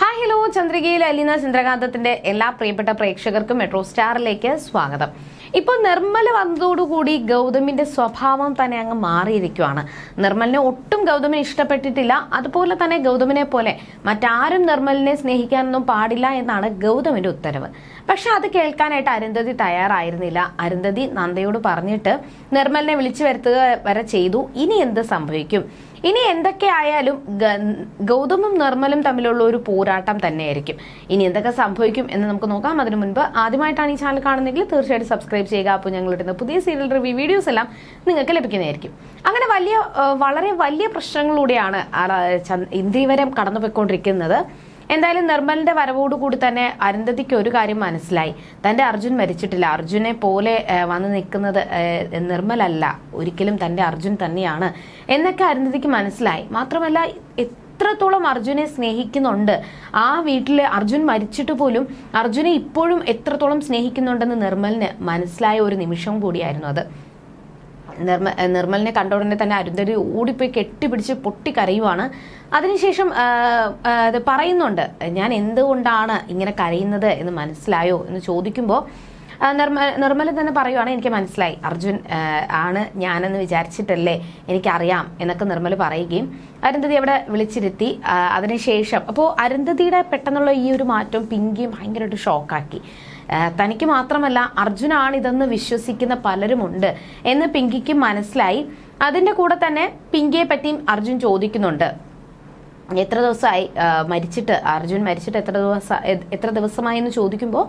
Hi hello ചന്ദ്രികയിൽ അലീന ചന്ദ്രകാന്തത്തിന്റെ എല്ലാ പ്രിയപ്പെട്ട പ്രേക്ഷകർക്കും മെട്രോ സ്റ്റാറിലേക്ക് സ്വാഗതം. ഇപ്പോൾ നിർമ്മല വന്നതോടുകൂടി ഗൗതമിന്റെ സ്വഭാവം തന്നെ അങ്ങ് മാറിയിരിക്കുവാണ്. നിർമ്മലിനെ ഒട്ടും ഗൗതമിനെ ഇഷ്ടപ്പെട്ടിട്ടില്ല. അതുപോലെ തന്നെ ഗൗതമിനെ പോലെ മറ്റാരും നിർമ്മലിനെ സ്നേഹിക്കാനൊന്നും പാടില്ല എന്നാണ് ഗൗതമിന്റെ ഉത്തരവ്. പക്ഷെ അത് കേൾക്കാനായിട്ട് അരുന്ധതി തയ്യാറായിരുന്നില്ല. അരുന്ധതി നന്ദയോട് പറഞ്ഞിട്ട് നിർമ്മലിനെ വിളിച്ചു വരുത്തുക വരെ ചെയ്തു. ഇനി എന്ത് സംഭവിക്കും? ഇനി എന്തൊക്കെ ആയാലും ഗൗതമും നിർമ്മലും തമ്മിലുള്ള ഒരു പോരാട്ടം തന്നെയായിരിക്കും. ഇനി എന്തൊക്കെ സംഭവിക്കും എന്ന് നമുക്ക് നോക്കാം. അതിനു മുൻപ് ആദ്യമായിട്ടാണ് ഈ ചാനൽ കാണുന്നെങ്കിൽ തീർച്ചയായിട്ടും സബ്സ്ക്രൈബ് ചെയ്യുക. അപ്പോൾ ഞങ്ങൾ ഇടുന്ന പുതിയ സീരിയൽ റിവ്യൂ വീഡിയോസ് എല്ലാം നിങ്ങൾക്ക് ലഭിക്കുന്നതായിരിക്കും. അങ്ങനെ വലിയ വളരെ വലിയ പ്രശ്നങ്ങളിലൂടെയാണ് ഇന്ത്യ വരെ കടന്നുപോയിക്കൊണ്ടിരിക്കുന്നത്. എന്തായാലും നിർമ്മലിന്റെ വരവോടുകൂടി തന്നെ അരുന്ധതിക്ക് ഒരു കാര്യം മനസ്സിലായി. തന്റെ അർജുൻ മരിച്ചിട്ടില്ല. അർജുനെ പോലെ വന്ന് നിൽക്കുന്നത് നിർമ്മലല്ല. ഒരിക്കലും തന്റെ അർജുൻ തന്നെയാണ്. എന്നൊക്കെ അരുന്ധതിക്ക് മനസ്സിലായി. മാത്രമല്ല എത്രത്തോളം അർജുനെ സ്നേഹിക്കുന്നുണ്ട്. ആ വീട്ടിലെ അർജുൻ മരിച്ചിട്ട് പോലും അർജുനെ ഇപ്പോഴും എത്രത്തോളം സ്നേഹിക്കുന്നുണ്ടെന്ന് നിർമ്മലിന് മനസ്സിലായ ഒരു നിമിഷം കൂടിയായിരുന്നു അത്. നിർമ്മ നിർമ്മലിനെ കണ്ട ഉടനെ തന്നെ അരുന്ധതി ഓടിപ്പോയി കെട്ടിപ്പിടിച്ച് പൊട്ടിക്കരയുവാണ്. അതിനുശേഷം അത് പറയുന്നുണ്ട് ഞാൻ എന്തുകൊണ്ടാണ് ഇങ്ങനെ കരയുന്നത് എന്ന് മനസ്സിലായോ? എന്ന് ചോദിക്കുമ്പോൾ നിർമ്മ നിർമ്മല തന്നെ പറയുവാണ് എനിക്ക് മനസ്സിലായി. അർജുൻ ആണ് ഞാനെന്ന് വിചാരിച്ചിട്ടല്ലേ എനിക്കറിയാം എന്നൊക്കെ നിർമ്മല പറയുകയും അരുന്ധതി അവിടെ വിളിച്ചിരുത്തി. അതിനുശേഷം അപ്പോൾ അരുന്ധതിയുടെ പെട്ടെന്നുള്ള ഈ ഒരു മാറ്റം പിങ്കിയും ഭയങ്കരമായിട്ട് ഷോക്കാക്കി തനിക്ക് മാത്രമല്ല അർജുനാണ് ഇതെന്ന് വിശ്വസിക്കുന്ന പലരുമുണ്ട് എന്ന് പിങ്കിക്ക് മനസ്സിലായി. അതിന്റെ കൂടെ തന്നെ പിങ്കിയെ പറ്റിയും അർജുൻ ചോദിക്കുന്നുണ്ട്. എത്ര ദിവസമായി മരിച്ചിട്ട് അർജുൻ മരിച്ചിട്ട് എത്ര ദിവസ എത്ര ദിവസമായി എന്ന് ചോദിക്കുമ്പോൾ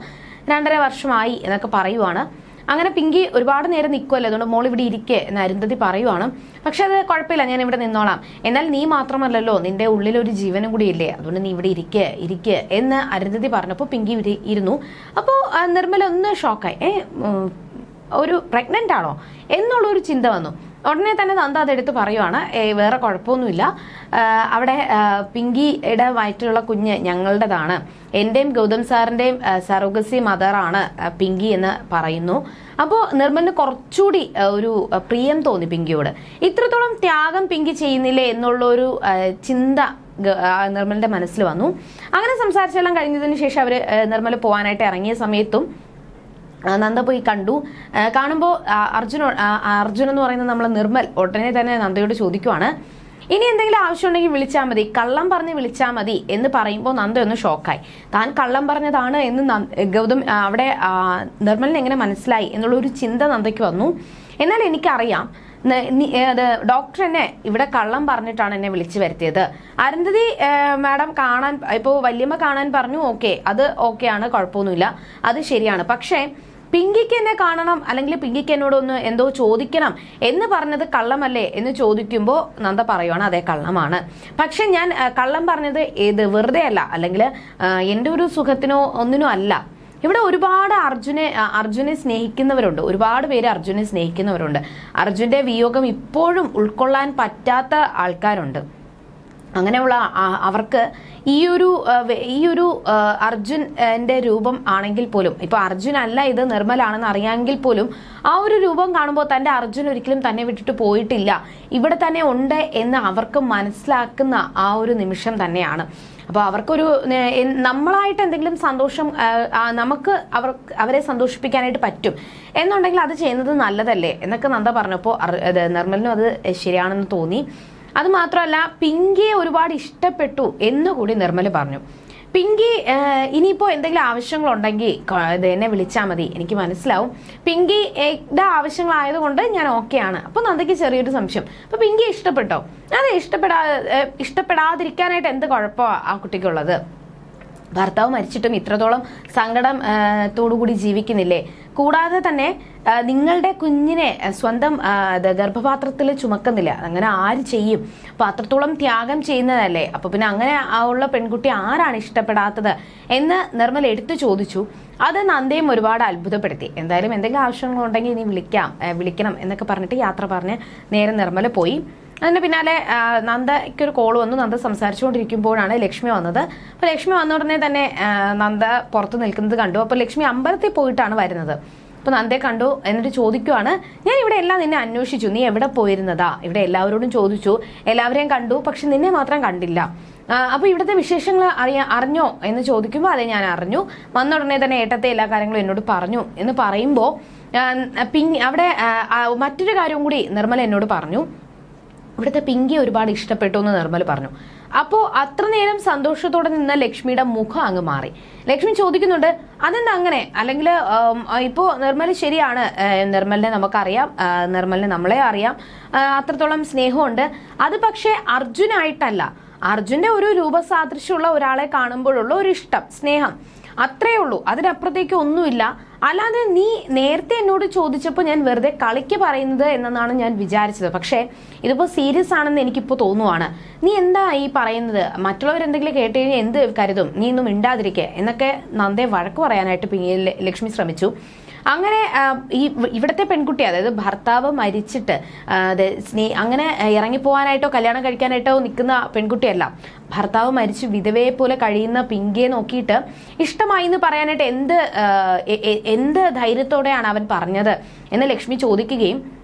രണ്ടര വർഷമായി എന്നൊക്കെ പറയുവാണ്. അങ്ങനെ പിങ്കി ഒരുപാട് നേരം നിൽക്കുമല്ലോ അതുകൊണ്ട് മോൾ ഇവിടെ ഇരിക്കെ എന്ന് അരുന്ധതി പറയുവാണ്. പക്ഷെ അത് കുഴപ്പമില്ല ഞാൻ ഇവിടെ നിന്നോളാം. എന്നാൽ നീ മാത്രമല്ലല്ലോ നിന്റെ ഉള്ളിൽ ഒരു ജീവനും കൂടി ഇല്ലേ? അതുകൊണ്ട് നീ ഇവിടെ ഇരിക്കെ ഇരിക്കേ എന്ന് അരുന്ധതി പറഞ്ഞപ്പോൾ പിങ്കി ഇവിടെ ഇരുന്നു. അപ്പോൾ നിർമ്മല ഒന്ന് ഷോക്കായി ഏ ഒരു പ്രഗ്നന്റ് ആണോ? എന്നുള്ളൊരു ചിന്ത വന്നു. ഉടനെ തന്നെ നന്ദ അതെടുത്ത് പറയുവാണ്. "ഏ, വേറെ കുഴപ്പമൊന്നുമില്ല. അവിടെ പിങ്കിയുടെ വയറ്റിലുള്ള കുഞ്ഞ് ഞങ്ങളുടേതാണ്. എന്റെയും ഗൗതം സാറിന്റെയും സറോഗസി മദറാണ് പിങ്കി എന്ന് പറയുന്നു. അപ്പോൾ നിർമ്മലിന് കുറച്ചുകൂടി ഒരു പ്രിയം തോന്നി പിങ്കിയോട്. ഇത്രത്തോളം ത്യാഗം പിങ്കി ചെയ്യുന്നില്ലേ എന്നുള്ള ഒരു ചിന്ത നിർമ്മലിന്റെ മനസ്സിൽ വന്നു. അങ്ങനെ സംസാരിച്ചെല്ലാം കഴിഞ്ഞതിന് ശേഷം അവർ നിർമ്മൽ പോകാനായിട്ട് ഇറങ്ങിയ സമയത്തും നന്ദ പോയി കണ്ടു. കാണുമ്പോൾ അർജുന അർജുൻ എന്ന് പറയുന്നത് നമ്മൾ നിർമ്മൽ ഉടനെ തന്നെ നന്ദയോട് ചോദിക്കുവാണ്. ഇനി എന്തെങ്കിലും ആവശ്യമുണ്ടെങ്കിൽ വിളിച്ചാൽ മതി. കള്ളം പറഞ്ഞ് വിളിച്ചാൽ മതി എന്ന് പറയുമ്പോൾ നന്ദ ഒന്ന് ഷോക്കായി. താൻ കള്ളം പറഞ്ഞതാണ് എന്ന് ഗൗതം അവിടെ നിർമ്മലിന് എങ്ങനെ മനസ്സിലായി എന്നുള്ള ഒരു ചിന്ത നന്ദയ്ക്ക് വന്നു. എന്നാൽ എനിക്കറിയാം ഡോക്ടർ എന്നെ ഇവിടെ കള്ളം പറഞ്ഞിട്ടാണ് എന്നെ വിളിച്ചു വരുത്തിയത്. അരുന്ധതി മാഡം കാണാൻ ഇപ്പോൾ വല്യമ്മ കാണാൻ പറഞ്ഞു. ഓക്കെ അത് ഓക്കെയാണ് കുഴപ്പമൊന്നുമില്ല. അത് ശരിയാണ്. പക്ഷേ പിങ്കിക്ക് എന്നെ കാണണം അല്ലെങ്കിൽ പിങ്കിക്ക് എന്നോടൊന്ന് എന്തോ ചോദിക്കണം എന്ന് പറഞ്ഞത് കള്ളമല്ലേ എന്ന് ചോദിക്കുമ്പോൾ നന്ദ പറയുവാണ് അതേ കള്ളമാണ്. പക്ഷെ ഞാൻ കള്ളം പറഞ്ഞത് ഏത് വെറുതെ അല്ല അല്ലെങ്കിൽ എന്റെ ഒരു സുഖത്തിനോ ഒന്നിനോ അല്ല. ഇവിടെ ഒരുപാട് അർജുനെ അർജുനെ സ്നേഹിക്കുന്നവരുണ്ട്. ഒരുപാട് പേര് അർജുനെ സ്നേഹിക്കുന്നവരുണ്ട്. അർജുന്റെ വിയോഗം ഇപ്പോഴും ഉൾക്കൊള്ളാൻ പറ്റാത്ത ആൾക്കാരുണ്ട്. അങ്ങനെയുള്ള അവർക്ക് ഈ ഒരു ഈ ഒരു അർജുൻ എന്റെ രൂപം ആണെങ്കിൽ പോലും ഇപ്പൊ അർജുൻ അല്ല ഇത് നിർമ്മലാണെന്ന് അറിയാമെങ്കിൽ പോലും ആ ഒരു രൂപം കാണുമ്പോൾ തന്റെ അർജുൻ ഒരിക്കലും തന്നെ വിട്ടിട്ട് പോയിട്ടില്ല. ഇവിടെ തന്നെ ഉണ്ട് എന്ന് അവർക്ക് മനസ്സിലാക്കുന്ന ആ ഒരു നിമിഷം തന്നെയാണ്. അപ്പോൾ അവർക്കൊരു നമ്മളായിട്ട് എന്തെങ്കിലും സന്തോഷം നമുക്ക് അവർ അവരെ സന്തോഷിപ്പിക്കാനായിട്ട് പറ്റും. എന്നുണ്ടെങ്കിൽ അത് ചെയ്യുന്നത് നല്ലതല്ലേ? എന്നൊക്കെ നന്ദ പറഞ്ഞപ്പോൾ നിർമ്മലിനും അത് ശരിയാണെന്ന് തോന്നി. അത് മാത്രമല്ല പിങ്കിയെ ഒരുപാട് ഇഷ്ടപ്പെട്ടു എന്നുകൂടി നിർമ്മല പറഞ്ഞു. പിങ്കി ഇനിയിപ്പോൾ ഇനിയിപ്പോ എന്തെങ്കിലും ആവശ്യങ്ങളുണ്ടെങ്കിൽ എന്നെ വിളിച്ചാൽ മതി. എനിക്ക് മനസ്സിലാവും. പിങ്കി യുടെ ആവശ്യങ്ങളായതുകൊണ്ട് ഞാൻ ഓക്കെയാണ് അപ്പോൾ നന്ദയ്ക്ക് ചെറിയൊരു സംശയം. അപ്പോൾ പിങ്കി ഇഷ്ടപ്പെട്ടോ? അതെ ഇഷ്ടപ്പെടാ ഇഷ്ടപ്പെടാതിരിക്കാനായിട്ട് എന്ത് കുഴപ്പമാണ് ആ കുട്ടിക്കുള്ളത്? ഭർത്താവ് മരിച്ചിട്ടും ഇത്രത്തോളം സങ്കടം കൂടി ജീവിക്കുന്നില്ലേ? കൂടാതെ തന്നെ നിങ്ങളുടെ കുഞ്ഞിനെ സ്വന്തം ഗർഭപാത്രത്തിൽ ചുമക്കുന്നില്ല. അങ്ങനെ ആര് ചെയ്യും? അപ്പൊ അത്രത്തോളം ത്യാഗം ചെയ്യുന്നതല്ലേ? അപ്പോൾ പിന്നെ അങ്ങനെ ഉള്ള പെൺകുട്ടി ആരാണ് ഇഷ്ടപ്പെടാത്തത്? എന്ന് നിർമ്മൽ എടുത്തു ചോദിച്ചു. അത് നന്ദയും ഒരുപാട് അത്ഭുതപ്പെടുത്തി. എന്തായാലും എന്തെങ്കിലും ആവശ്യങ്ങളുണ്ടെങ്കിൽ ഇനി വിളിക്കാം വിളിക്കണം എന്നൊക്കെ പറഞ്ഞിട്ട് യാത്ര പറഞ്ഞ് നേരെ നിർമ്മല പോയി. അതിന്റെ പിന്നാലെ നന്ദയ്ക്ക് ഒരു കോൾ വന്നു. നന്ദ സംസാരിച്ചുകൊണ്ടിരിക്കുമ്പോഴാണ് ലക്ഷ്മി വന്നത്. അപ്പൊ ലക്ഷ്മി വന്ന ഉടനെ തന്നെ നന്ദ പുറത്ത് നിൽക്കുന്നത് കണ്ടു. അപ്പൊ ലക്ഷ്മി അമ്പലത്തിൽ പോയിട്ടാണ് വരുന്നത്. അപ്പൊ നന്ദയെ കണ്ടു എന്നിട്ട് ചോദിക്കുവാണ് ഞാൻ ഇവിടെ എല്ലാം നിന്നെ അന്വേഷിച്ചു. നീ എവിടെ പോയിരുന്നതാ? ഇവിടെ എല്ലാവരോടും ചോദിച്ചു. എല്ലാവരെയും കണ്ടു പക്ഷെ നിന്നെ മാത്രം കണ്ടില്ല. അപ്പോൾ അപ്പൊ ഇവിടുത്തെ വിശേഷങ്ങൾ അറിയാ അറിഞ്ഞോ എന്ന് ചോദിക്കുമ്പോൾ അതെ ഞാൻ അറിഞ്ഞു. വന്ന ഉടനെ തന്നെ ഏട്ടത്തെ എല്ലാ കാര്യങ്ങളും എന്നോട് പറഞ്ഞു എന്ന് പറയുമ്പോൾ പിന്നെ അവിടെ മറ്റൊരു കാര്യം കൂടി നിർമ്മല എന്നോട് പറഞ്ഞു. ഇവിടുത്തെ പിങ്കി ഒരുപാട് ഇഷ്ടപ്പെട്ടു എന്ന് നിർമ്മൽ പറഞ്ഞു. അപ്പോ അത്ര നേരം സന്തോഷത്തോടെ നിന്ന ലക്ഷ്മിയുടെ മുഖം അങ്ങ് മാറി. ലക്ഷ്മി ചോദിക്കുന്നുണ്ട് അതെന്താ അങ്ങനെ? അല്ലെങ്കിൽ ഇപ്പോ നിർമ്മൽ ശരിയാണ്. നിർമ്മലിനെ നമുക്കറിയാം. നിർമ്മലിനെ നമ്മളെ അറിയാം. അത്രത്തോളം സ്നേഹമുണ്ട്. അത് പക്ഷേ അർജുനായിട്ടല്ല. അർജുന്റെ ഒരു രൂപസാദൃശ്യമുള്ള ഒരാളെ കാണുമ്പോഴുള്ള ഒരു ഇഷ്ടം സ്നേഹം. അത്രേ ഉള്ളൂ അതിനപ്പുറത്തേക്ക് ഒന്നുമില്ല. അല്ലാതെ നീ നേരത്തെ എന്നോട് ചോദിച്ചപ്പോൾ ഞാൻ വെറുതെ കളിക്ക് പറയുന്നത് എന്നാണ് ഞാൻ വിചാരിച്ചത്. പക്ഷേ ഇതിപ്പോൾ സീരിയസ് ആണെന്ന് എനിക്കിപ്പോൾ തോന്നുവാണ്. നീ എന്താ ഈ പറയുന്നത്? മറ്റുള്ളവർ എന്തെങ്കിലും കേട്ട് കഴിഞ്ഞാൽ എന്ത് കരുതും? നീ ഒന്നും മിണ്ടാതിരിക്കേ എന്നൊക്കെ നന്ദേ വഴക്ക് പറയാനായിട്ട് പിന്നീട് ലക്ഷ്മി ശ്രമിച്ചു. അങ്ങനെ ഈ ഇവിടുത്തെ പെൺകുട്ടി അതായത് ഭർത്താവ് മരിച്ചിട്ട് സ്നേ അങ്ങനെ ഇറങ്ങിപ്പോവാനായിട്ടോ കല്യാണം കഴിക്കാനായിട്ടോ നിൽക്കുന്ന പെൺകുട്ടിയല്ല. ഭർത്താവ് മരിച്ച് വിധവയെ പോലെ കഴിയുന്ന പിങ്കിയെ നോക്കിയിട്ട് ഇഷ്ടമായി എന്ന് പറയാനായിട്ട് എന്ത് എന്ത് ധൈര്യത്തോടെയാണ് അവൻ പറഞ്ഞത്? എന്ന് ലക്ഷ്മി ചോദിക്കുകയും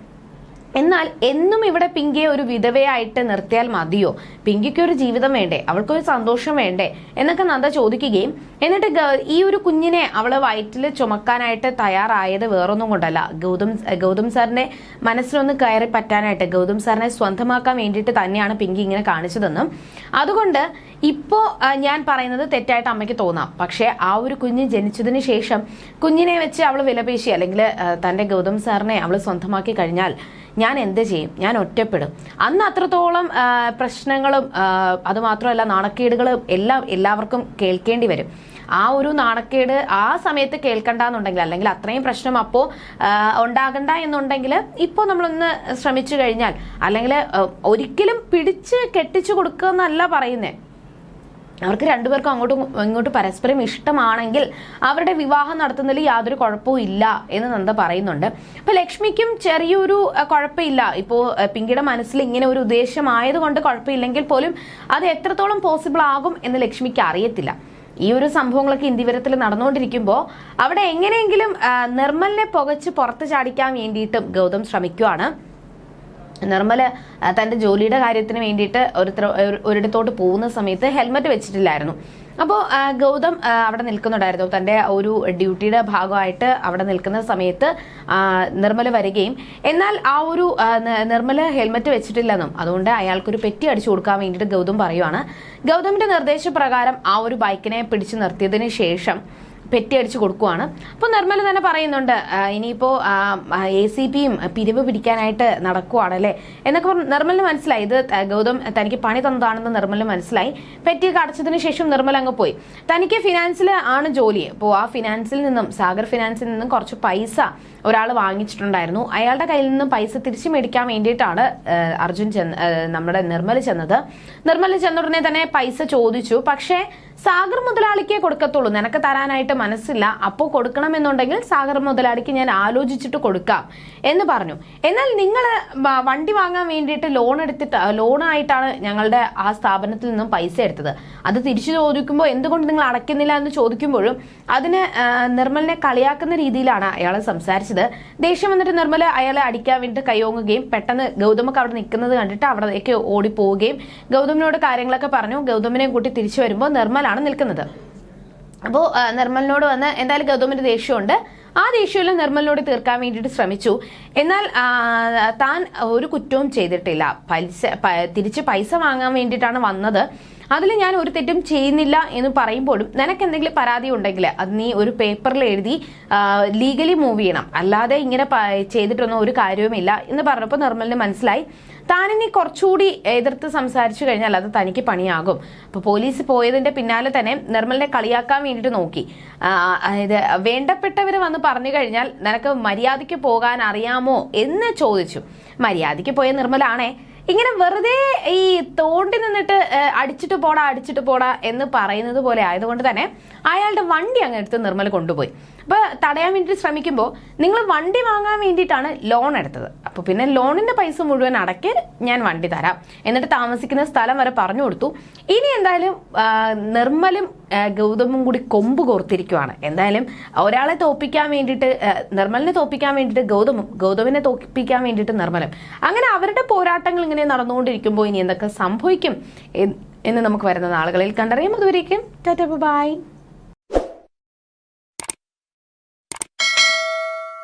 എന്നാൽ എന്നും ഇവിടെ പിങ്കിയെ ഒരു വിധവയായിട്ട് നിർത്തിയാൽ മതിയോ? പിങ്കിക്ക് ഒരു ജീവിതം വേണ്ടേ? അവൾക്കൊരു സന്തോഷം വേണ്ടേ? എന്നൊക്കെ നന്ദ ചോദിക്കുകയും എന്നിട്ട് ഈ ഒരു കുഞ്ഞിനെ അവൾ വയറ്റിൽ ചുമക്കാനായിട്ട് തയ്യാറായത് വേറൊന്നും കൊണ്ടല്ല. ഗൗതം ഗൗതം സാറിനെ മനസ്സിലൊന്ന് കയറി പറ്റാനായിട്ട് ഗൗതം സാറിനെ സ്വന്തമാക്കാൻ വേണ്ടിയിട്ട് തന്നെയാണ് പിങ്കി ഇങ്ങനെ കാണിച്ചതെന്നും. അതുകൊണ്ട് ഇപ്പോ ആ, ഞാൻ പറയുന്നത് തെറ്റായിട്ട് അമ്മയ്ക്ക് തോന്നാം. പക്ഷേ ആ ഒരു കുഞ്ഞ് ജനിച്ചതിന് ശേഷം കുഞ്ഞിനെ വെച്ച് അവൾ വിലപേശി അല്ലെങ്കിൽ തന്റെ ഗൗതം സാറിനെ അവൾ സ്വന്തമാക്കി കഴിഞ്ഞാൽ ഞാൻ എന്ത് ചെയ്യും? ഞാൻ ഒറ്റപ്പെടും. അന്ന് അത്രത്തോളം പ്രശ്നങ്ങളും അതുമാത്രമല്ല നാണക്കേടുകളും എല്ലാം എല്ലാവർക്കും കേൾക്കേണ്ടി വരും. ആ ഒരു നാണക്കേട് ആ സമയത്ത് കേൾക്കണ്ടെന്നുണ്ടെങ്കിൽ അല്ലെങ്കിൽ അത്രയും പ്രശ്നം അപ്പോൾ ഉണ്ടാകണ്ട എന്നുണ്ടെങ്കിൽ ഇപ്പോൾ നമ്മളൊന്ന് ശ്രമിച്ചു കഴിഞ്ഞാൽ അല്ലെങ്കിൽ ഒരിക്കലും പിടിച്ച് കെട്ടിച്ചു കൊടുക്കുക എന്നല്ല പറയുന്നേ. അവർക്ക് രണ്ടുപേർക്കും അങ്ങോട്ടും ഇങ്ങോട്ടും പരസ്പരം ഇഷ്ടമാണെങ്കിൽ അവരുടെ വിവാഹം നടത്തുന്നതിൽ യാതൊരു കുഴപ്പവും ഇല്ല എന്ന് നന്ദ പറയുന്നുണ്ട്. അപ്പൊ ലക്ഷ്മിക്കും ചെറിയൊരു കുഴപ്പമില്ല. ഇപ്പോ അഹ്, പിങ്കിയുടെ മനസ്സിൽ ഇങ്ങനെ ഒരു ഉദ്ദേശമായതുകൊണ്ട് കുഴപ്പമില്ലെങ്കിൽ പോലും അത് എത്രത്തോളം പോസിബിൾ ആകും എന്ന് ലക്ഷ്മിക്ക് അറിയത്തില്ല. ഈ ഒരു സംഭവങ്ങളൊക്കെ ഇന്ത്യവരത്തിൽ നടന്നുകൊണ്ടിരിക്കുമ്പോൾ അവിടെ എങ്ങനെയെങ്കിലും നിർമ്മലിനെ പുകച്ച് പുറത്ത് ചാടിക്കാൻ വേണ്ടിയിട്ടും ഗൗതം ശ്രമിക്കുവാണ്. നിർമ്മൽ തന്റെ ജോലിയുടെ കാര്യത്തിന് വേണ്ടിയിട്ട് ഒരു- ഒരിടത്തോട്ട് പോകുന്ന സമയത്ത് ഹെൽമറ്റ് വെച്ചിട്ടില്ലായിരുന്നു. അപ്പോൾ ഗൗതം അവിടെ നിൽക്കുന്നുണ്ടായിരുന്നു. തന്റെ ഒരു ഡ്യൂട്ടിയുടെ ഭാഗമായിട്ട് അവിടെ നിൽക്കുന്ന സമയത്ത് നിർമ്മല വരികയും എന്നാൽ ആ ഒരു നിർമ്മല ഹെൽമറ്റ് വെച്ചിട്ടില്ലെന്നും അതുകൊണ്ട് അയാൾക്കൊരു പെറ്റി അടിച്ചു കൊടുക്കാൻ വേണ്ടിയിട്ട് ഗൗതം പറയുവാണ്. ഗൗതമിന്റെ നിർദ്ദേശപ്രകാരം ആ ഒരു ബൈക്കിനെ പിടിച്ചു നിർത്തിയതിന് ശേഷം പെറ്റി അടിച്ചു കൊടുക്കുവാണ്. അപ്പോൾ നിർമ്മല തന്നെ പറയുന്നുണ്ട് ഇനിയിപ്പോൾ ഇനിയിപ്പോ എ സി പിയും പിരിവ് പിടിക്കാനായിട്ട് നടക്കുവാണല്ലേ? എന്നൊക്കെ പറഞ്ഞ് നിർമ്മലിന് മനസ്സിലായി. ഇത് ഗൗതം തനിക്ക് പണി തന്നതാണെന്ന് നിർമ്മലിന് മനസ്സിലായി. പെറ്റിയൊക്കെ അടച്ചതിന് ശേഷം നിർമ്മല അങ്ങ് പോയി. തനിക്ക് ഫിനാൻസിൽ ആണ് ജോലി. അപ്പോൾ ആ ഫിനാൻസിൽ നിന്നും സാഗർ ഫിനാൻസിൽ നിന്നും കുറച്ച് പൈസ ഒരാൾ വാങ്ങിച്ചിട്ടുണ്ടായിരുന്നു. അയാളുടെ കയ്യിൽ നിന്നും പൈസ തിരിച്ചു മേടിക്കാൻ വേണ്ടിയിട്ടാണ് അർജുൻ ചെന്ന് നമ്മുടെ നിർമ്മൽ ചെന്നത്. നിർമ്മൽ ചെന്ന ഉടനെ തന്നെ പൈസ ചോദിച്ചു. പക്ഷേ സാഗർ മുതലാളിക്കേ കൊടുക്കത്തുള്ളൂ. നിനക്ക് തരാനായിട്ട് മനസ്സില്ല അപ്പോൾ കൊടുക്കണമെന്നുണ്ടെങ്കിൽ സാഗർ മുതലാളിക്ക് ഞാൻ ആലോചിച്ചിട്ട് കൊടുക്കാം എന്ന് പറഞ്ഞു. എന്നാൽ നിങ്ങൾ വണ്ടി വാങ്ങാൻ വേണ്ടിയിട്ട് ലോൺ എടുത്തിട്ട് ലോണായിട്ടാണ് ഞങ്ങളുടെ ആ സ്ഥാപനത്തിൽ നിന്നും പൈസ എടുത്തത്. അത് തിരിച്ചു ചോദിക്കുമ്പോൾ എന്തുകൊണ്ട് നിങ്ങൾ അടയ്ക്കുന്നില്ല എന്ന് ചോദിക്കുമ്പോഴും അതിന് നിർമ്മലിനെ കളിയാക്കുന്ന രീതിയിലാണ് അയാൾ സംസാരിച്ചത്. ദേഷ്യം വന്നിട്ട് നിർമ്മല അയാളെ അടിക്കാൻ വേണ്ടിയിട്ട് കൈയോങ്ങുകയും പെട്ടെന്ന് ഗൗതമൊക്കെ അവിടെ നിൽക്കുന്നത് കണ്ടിട്ട് അവിടേക്ക് ഓടിപ്പോവുകയും ഗൗതമിനോട് കാര്യങ്ങളൊക്കെ പറഞ്ഞു. ഗൗതമിനെയും കൂട്ടി തിരിച്ചു വരുമ്പോൾ നിർമ്മലാണ് നിൽക്കുന്നത്. അപ്പോൾ നിർമ്മലിനോട് വന്ന് എന്തായാലും ഗൗതമിന്റെ ദേഷ്യമുണ്ട്. ആ ദേഷ്യമെല്ലാം നിർമ്മലിനോട് തീർക്കാൻ വേണ്ടിയിട്ട് ശ്രമിച്ചു. എന്നാൽ താൻ ഒരു കുറ്റവും ചെയ്തിട്ടില്ല. പൈസ തിരിച്ച് പൈസ വാങ്ങാൻ വേണ്ടിയിട്ടാണ് വന്നത്. അതിൽ ഞാൻ ഒരു തെറ്റും ചെയ്യുന്നില്ല എന്ന് പറയുമ്പോഴും നിനക്ക് എന്തെങ്കിലും പരാതി ഉണ്ടെങ്കിൽ അത് നീ ഒരു പേപ്പറിൽ എഴുതി ലീഗലി മൂവ് ചെയ്യണം. അല്ലാതെ ഇങ്ങനെ ചെയ്തിട്ടൊന്നും ഒരു കാര്യവുമില്ല എന്ന് പറഞ്ഞപ്പോൾ നിർമ്മലിന് മനസ്സിലായി. താനിനി കുറച്ചുകൂടി എതിർത്ത് സംസാരിച്ചു കഴിഞ്ഞാൽ അത് തനിക്ക് പണിയാകും. അപ്പൊ പോലീസ് പോയതിന്റെ പിന്നാലെ തന്നെ നിർമ്മലിനെ കളിയാക്കാൻ വേണ്ടിയിട്ട് നോക്കി. അതായത് വേണ്ടപ്പെട്ടവർ വന്ന് പറഞ്ഞു കഴിഞ്ഞാൽ നിനക്ക് മര്യാദയ്ക്ക് പോകാൻ അറിയാമോ എന്ന് ചോദിച്ചു. മര്യാദയ്ക്ക് പോയ നിർമ്മലാണേ ഇങ്ങനെ വെറുതെ ഈ തോണ്ടി നിന്നിട്ട് അടിച്ചിട്ട് പോടാ അടിച്ചിട്ട് പോടാ എന്ന് പറയുന്നത് പോലെ ആയതുകൊണ്ട് തന്നെ അയാളുടെ വണ്ടി അങ്ങ് എടുത്ത് നിർമ്മൽ കൊണ്ടുപോയി. അപ്പൊ തടയാൻ വേണ്ടി ശ്രമിക്കുമ്പോൾ നിങ്ങൾ വണ്ടി വാങ്ങാൻ വേണ്ടിയിട്ടാണ് ലോൺ എടുത്തത്. അപ്പോൾ പിന്നെ ലോണിന്റെ പൈസ മുഴുവൻ അടയ്ക്ക് ഞാൻ വണ്ടി തരാം. എന്നിട്ട് താമസിക്കുന്ന സ്ഥലം വരെ പറഞ്ഞു കൊടുത്തു. ഇനി എന്തായാലും നിർമ്മലും ഗൗതമും കൂടി കൊമ്പ് കോർത്തിരിക്കുവാണ്. എന്തായാലും ഒരാളെ തോപ്പിക്കാൻ വേണ്ടിയിട്ട് നിർമ്മലിനെ തോപ്പിക്കാൻ വേണ്ടിയിട്ട് ഗൗതമും ഗൗതമിനെ തോപ്പിക്കാൻ വേണ്ടിയിട്ട് നിർമ്മലും. അങ്ങനെ അവരുടെ പോരാട്ടങ്ങൾ ഇങ്ങനെ നടന്നുകൊണ്ടിരിക്കുമ്പോൾ ഇനി എന്തൊക്കെ സംഭവിക്കും എന്ന് നമുക്ക് വരുന്ന നാളുകളിൽ കണ്ടറിയാം. അതുവരേക്കും ടാറ്റ ബൈ.